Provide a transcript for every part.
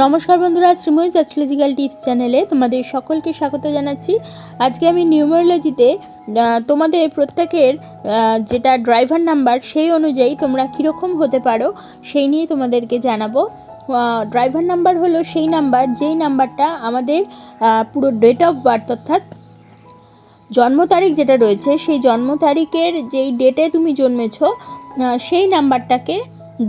নমস্কার বন্ধুরা শ্রীময়ীজ astrological tips চ্যানেলে তোমাদের সকলকে স্বাগত জানাচ্ছি। আজকে আমি নিউমারোলজিতে তোমাদের প্রত্যেকের যেটা ড্রাইভার নাম্বার সেই অনুযায়ী তোমরা কীরকম হতে পারো, সেই নিয়ে তোমাদেরকে জানাব। ড্রাইভার নাম্বার হলো সেই নাম্বার যেই নাম্বারটা আমাদের পুরো ডেট অফ বার্থ অর্থাৎ জন্ম তারিখ যেটা রয়েছে, সেই জন্ম তারিখের যেই ডেটে তুমি জন্মেছ সেই নাম্বারটাকে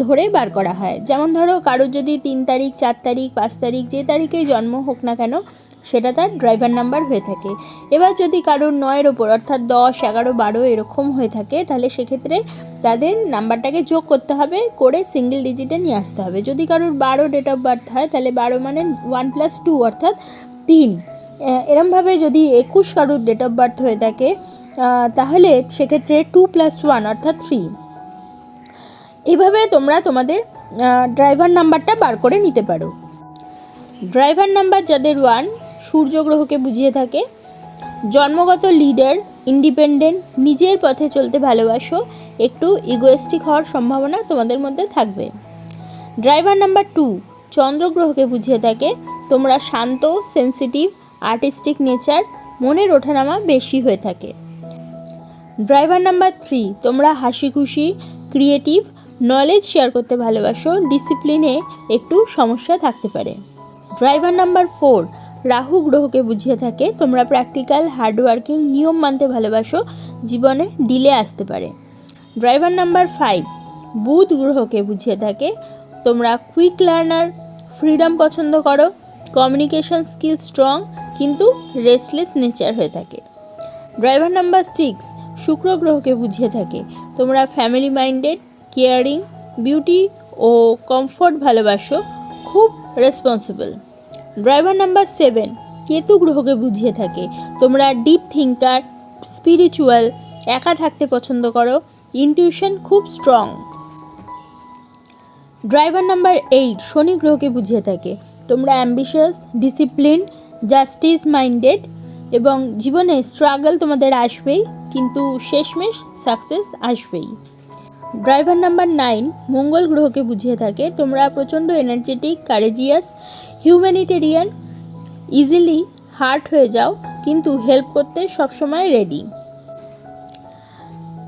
ধরে বার করা হয়। যেমন ধরো, কারোর যদি তিন তারিখ, চার তারিখ, পাঁচ তারিখ যে তারিখেই জন্ম হোক না কেন, সেটা তার ড্রাইভার নাম্বার হয়ে থাকে। এবার যদি কারোর নয়ের ওপর, অর্থাৎ দশ, এগারো, বারো এরকম হয়ে থাকে, তাহলে সেক্ষেত্রে তাদের নাম্বারটাকে যোগ করতে হবে, করে সিঙ্গেল ডিজিটে নিয়ে আসতে হবে। যদি কারোর বারো ডেট অফ বার্থ হয়, তাহলে বারো মানে ওয়ান প্লাস টু অর্থাৎ তিন। এরমভাবে যদি একুশ কারোর ডেট অফ বার্থ হয়ে থাকে তাহলে সেক্ষেত্রে টু প্লাস ওয়ান অর্থাৎ থ্রি এইভাবে তোমরা তোমাদের ড্রাইভার নাম্বারটা বার করে নিতে পারো। ড্রাইভার নাম্বার যাদের ওয়ান সূর্য গ্রহকে বুঝিয়ে থাকে। জন্মগত লিডার ইন্ডিপেন্ডেন্ট নিজের পথে চলতে ভালোবাসো, একটু ইগোয়েস্টিক হওয়ার সম্ভাবনা তোমাদের মধ্যে থাকবে। ড্রাইভার নাম্বার টু চন্দ্রগ্রহকে বুঝিয়ে থাকে। তোমরা শান্ত সেন্সিটিভ আর্টিস্টিক নেচার মনের ওঠানামা বেশি হয়ে থাকে। ড্রাইভার নাম্বার থ্রি তোমরা হাসি খুশি ক্রিয়েটিভ নলেজ শেয়ার করতে ভালোবাসো ডিসিপ্লিনে একটু সমস্যা থাকতে পারে। ড্রাইভার নাম্বার ফোর রাহু গ্রহকে বুঝিয়ে থাকে, তোমরা প্র্যাকটিক্যাল হার্ডওয়ার্কিং নিয়ম মানতে ভালোবাসো, জীবনে ডিলে আসতে পারে। ড্রাইভার নাম্বার ফাইভ বুধ গ্রহকে বুঝিয়ে থাকে, তোমরা কুইক লার্নার ফ্রিডম পছন্দ করো কমিউনিকেশন স্কিল স্ট্রং কিন্তু রেস্টলেস নেচার হয়ে থাকে। ড্রাইভার নাম্বার সিক্স শুক্র গ্রহকে বুঝিয়ে থাকে, তোমরা ফ্যামিলি মাইন্ডেড কেয়ারিং বিউটি ও কমফোর্ট ভালোবাসো, খুব responsible driver number seven Ketu গ্রহকে বুঝিয়ে থাকে। তোমরা ডিপ থিঙ্কার স্পিরিচুয়াল একা থাকতে পছন্দ করো ইনটিউশন খুব স্ট্রং ড্রাইভার নাম্বার এইট শনি গ্রহকে বুঝিয়ে থাকে। তোমরা অ্যাম্বিশাস ডিসিপ্লিন জাস্টিস মাইন্ডেড এবং জীবনে স্ট্রাগল তোমাদের আসবেই, কিন্তু শেষমেশ সাকসেস আসবেই। ড্রাইভার নাম্বার নাইন মঙ্গল গ্রহকে বুঝিয়ে থাকে, তোমরা প্রচণ্ড energetic courageous humanitarian easily hurt হয়ে যাও, কিন্তু হেল্প করতে সবসময় রেডি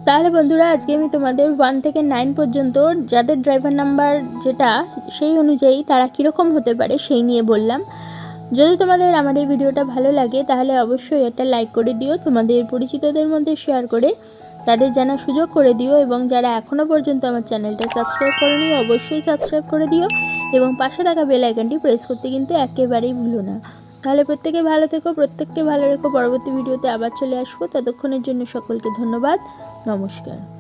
তাহলে বন্ধুরা, আজকে আমি তোমাদের ওয়ান থেকে নাইন পর্যন্ত যাদের ড্রাইভার নাম্বার যেটা সেই অনুযায়ী তারা কীরকম হতে পারে সেই নিয়ে বললাম। যদি তোমাদের আমার এই ভিডিওটা ভালো লাগে, তাহলে অবশ্যই একটা লাইক করে দিও, তোমাদের পরিচিতদের মধ্যে শেয়ার করে তাদের জানার সুযোগ করে দিও এবং যারা এখনও পর্যন্ত আমার চ্যানেলটা সাবস্ক্রাইব করেনি, অবশ্যই সাবস্ক্রাইব করে দিও এবং পাশে থাকা বেল আইকনটি প্রেস করতে কিন্তু একেবারেই ভুলো না। তাহলে প্রত্যেকে ভালো থেকো, প্রত্যেককে ভালো রেখো। পরবর্তী ভিডিওতে আবার চলে আসব। ততক্ষণের জন্য সকলকে ধন্যবাদ। নমস্কার।